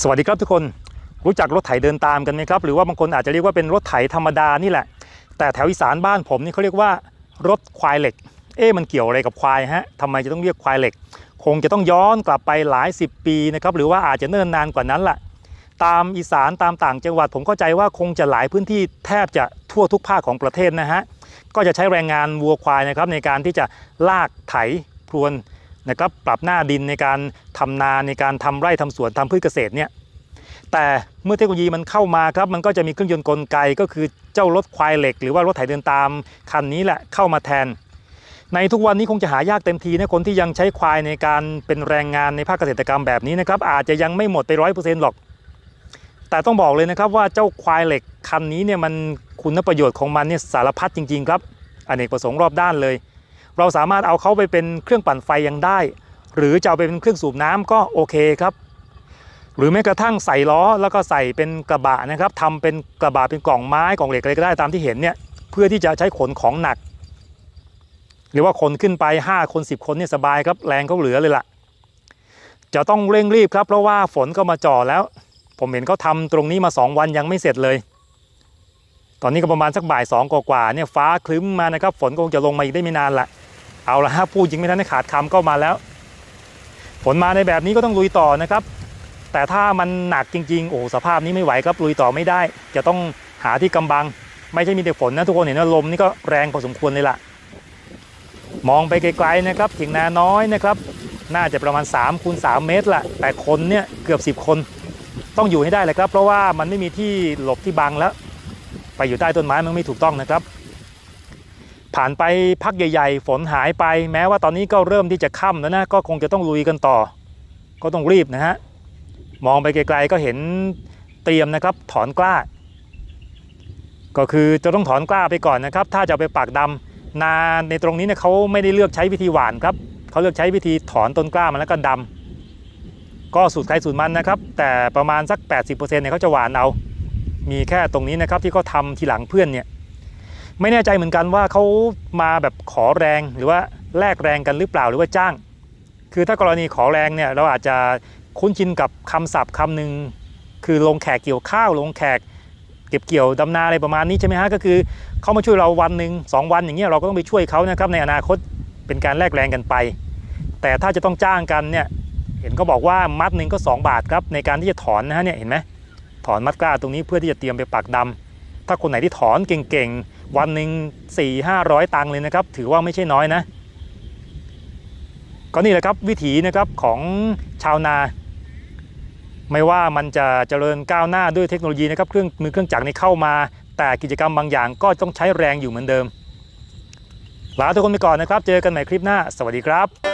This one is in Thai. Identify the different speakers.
Speaker 1: สวัสดีครับทุกคนรู้จักรถไถเดินตามกันไหมครับ หรือว่าบางคนอาจจะเรียกว่าเป็นรถไถธรรมดานี่แหละ แต่แถวอีสานบ้านผมนี่เขาเรียกว่ารถควายเหล็ก เอ๊ะมันเกี่ยวอะไรกับควายฮะทำไมจะต้องเรียกควายเหล็ก คงจะต้องย้อนกลับไปหลายสิบปีนะครับหรือว่าอาจจะเนิ่นนานกว่านั้นล่ะตามอีสานตามต่างจังหวัดผมเข้าใจว่าคงจะหลายพื้นที่แทบจะทั่วทุกภาคของประเทศนะฮะก็จะใช้แรงงานวัวควายนะครับในการที่จะลากไถพรวน นะครับปรับหน้าดินในการทำนาในการทำไร่ทำสวนทำพืชเกษตรเนี่ยแต่เมื่อเทคโนโลยีมันเข้ามาครับมันก็จะมีเครื่องยนต์กลไกก็คือเจ้ารถควายเหล็ก หรือว่ารถไถเดินตามคันนี้แหละเข้ามาแทน ในทุกวันนี้คงจะหายากเต็มทีนะคนที่ยังใช้ควายในการเป็นแรงงานในภาคเกษตรกรรมแบบนี้นะครับอาจจะยังไม่หมดไปร้อยเปอร์เซ็นต์หรอก แต่ต้องบอกเลยนะครับว่าเจ้าควายเหล็กคันนี้เนี่ยมันคุณประโยชน์ของมันเนี่ยสารพัดจริงๆครับอเนกประสงค์รอบด้านเลย เราสามารถเอาเขาไปเป็นเครื่องปั่นไฟยังได้ หรือจะเอาไปเป็นเครื่องสูบน้ำก็โอเคครับ หรือแม้กระทั่งใส่ล้อแล้วก็ใส่เป็นกระบะนะครับทำเป็นกระบะเป็นกล่องไม้กล่องเหล็กอะไรก็ได้ตามที่เห็นเนี่ยเพื่อที่จะใช้ขนของหนัก หรือว่าคนขึ้นไป 5 คน 10 คนเนี่ยสบายครับแรงเขาเหลือเลยล่ะ จะต้องเร่งรีบครับเพราะว่าฝนก็มาจ่อแล้ว ผมเห็นเขาทำตรงนี้มา 2 วันยังไม่เสร็จเลยตอนนี้ก็ประมาณสักบ่ายสองกว่าๆเนี่ยฟ้าคลึ้มมานะครับ ฝนก็คงจะลงมาอีกได้ไม่นานละ เอาละฮะพูดจริงไม่ทันได้ขาดคำก็มาแล้วฝนมาในแบบนี้ก็ต้องลุยต่อนะครับ แต่ถ้ามันหนักจริงๆโอ้สภาพนี้ไม่ไหวครับลุยต่อไม่ได้ จะต้องหาที่กำบัง ไม่ใช่มีแต่ฝนนะทุกคนเห็นว่าลมนี่ก็แรงพอสมควรเลยล่ะ มองไปไกลๆนะครับเถียงนาน้อยนะครับ น่าจะประมาณ3คูณ3เมตรละแต่คนเนี่ยเกือบ 10 คนต้องอยู่ให้ได้เลยครับ เพราะว่ามันไม่มีที่หลบที่บังแล้ว ไปอยู่ใต้ต้นไม้มันไม่ถูกต้องนะครับ ผ่านไปพักใหญ่ ๆ ฝนหายไปแม้ว่าตอนนี้ก็เริ่มที่จะค่ำแล้วนะก็คงจะต้องลุยกันต่อ ก็ต้องรีบนะฮะมองไปไกลๆก็เห็นเตรียมนะครับถอนกล้า ก็คือจะต้องถอนกล้าไปก่อนนะครับ ถ้าจะไปปักดำนาในตรงนี้เนี่ยเขาไม่ได้เลือกใช้วิธีหวานครับเขาเลือกใช้วิธีถอนต้นกล้ามันแล้วก็ดำก็สูตรใครสูตรมันนะครับ แต่ประมาณสัก 80%เนี่ยเขาจะหวานเอา มีแค่ตรงนี้นะครับที่เขาทำทีหลังเพื่อนเนี่ย ไม่แน่ใจเหมือนกันว่าเขามาแบบขอแรงหรือว่าแลกแรงกันหรือเปล่าหรือว่าจ้าง คือถ้ากรณีขอแรงเนี่ยเราอาจจะคุ้นชินกับคำศัพท์คำหนึ่งคือลงแขกเกี่ยวข้าวลงแขก เก็บเกี่ยวดำนาอะไรประมาณนี้ใช่ไหมฮะก็คือเขามาช่วยเราวันหนึ่งสองวันอย่างเงี้ยเราก็ต้องไปช่วยเขานะครับในอนาคตเป็นการแลกแรงกันไป แต่ถ้าจะต้องจ้างกันเนี่ยเห็นเขาบอกว่ามัดหนึ่งก็ 2 บาทครับในการที่จะถอนนะฮะเนี่ยเห็นไหมถอนมัดกล้าตรงนี้เพื่อที่จะเตรียมไปปักดำถ้าคนไหนที่ถอนเก่งๆ วันหนึ่ง4 5 0 0ตังค์เลยนะครับ ถือว่าไม่ใช่น้อยนะ ก็นี่แหละครับวิถีนะครับของชาวนา ไม่ว่ามันจะเจริญก้าวหน้าด้วยเทคโนโลยีนะครับเครื่องมือเครื่องจักรนี้เข้ามา แต่กิจกรรมบางอย่างก็ต้องใช้แรงอยู่เหมือนเดิมลาทุกคนไปก่อนนะครับ เจอกันใหม่คลิปหน้า สวัสดีครับ